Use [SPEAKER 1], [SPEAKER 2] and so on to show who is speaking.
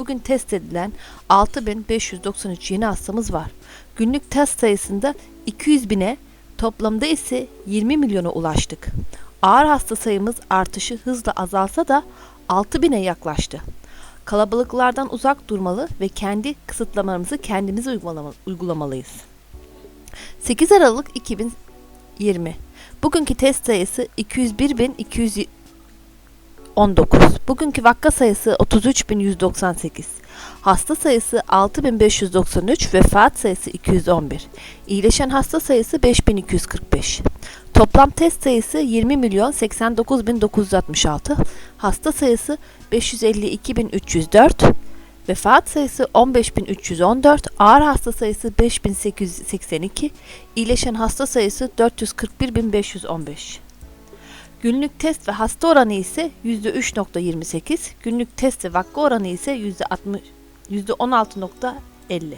[SPEAKER 1] Bugün test edilen 6593 yeni hastamız var. Günlük test sayısında 200 bine, toplamda ise 20 milyona ulaştık. Ağır hasta sayımız artışı hızla azalsa da 6000'e yaklaştı. Kalabalıklardan uzak durmalı ve kendi kısıtlamalarımızı kendimiz uygulama- uygulamalıyız. 8 Aralık 2020 Bugünkü test sayısı 201.219. Bugünkü vaka sayısı 33.198. Hasta sayısı 6593, vefat sayısı 211. İyileşen hasta sayısı 5245. Toplam test sayısı 20 milyon 89.966. Hasta sayısı 552.304. Vefat sayısı 15.314, ağır hasta sayısı 5.882, iyileşen hasta sayısı 441.515. Günlük test ve hasta oranı ise %3.28, günlük test ve vaka oranı ise %60 %16.50.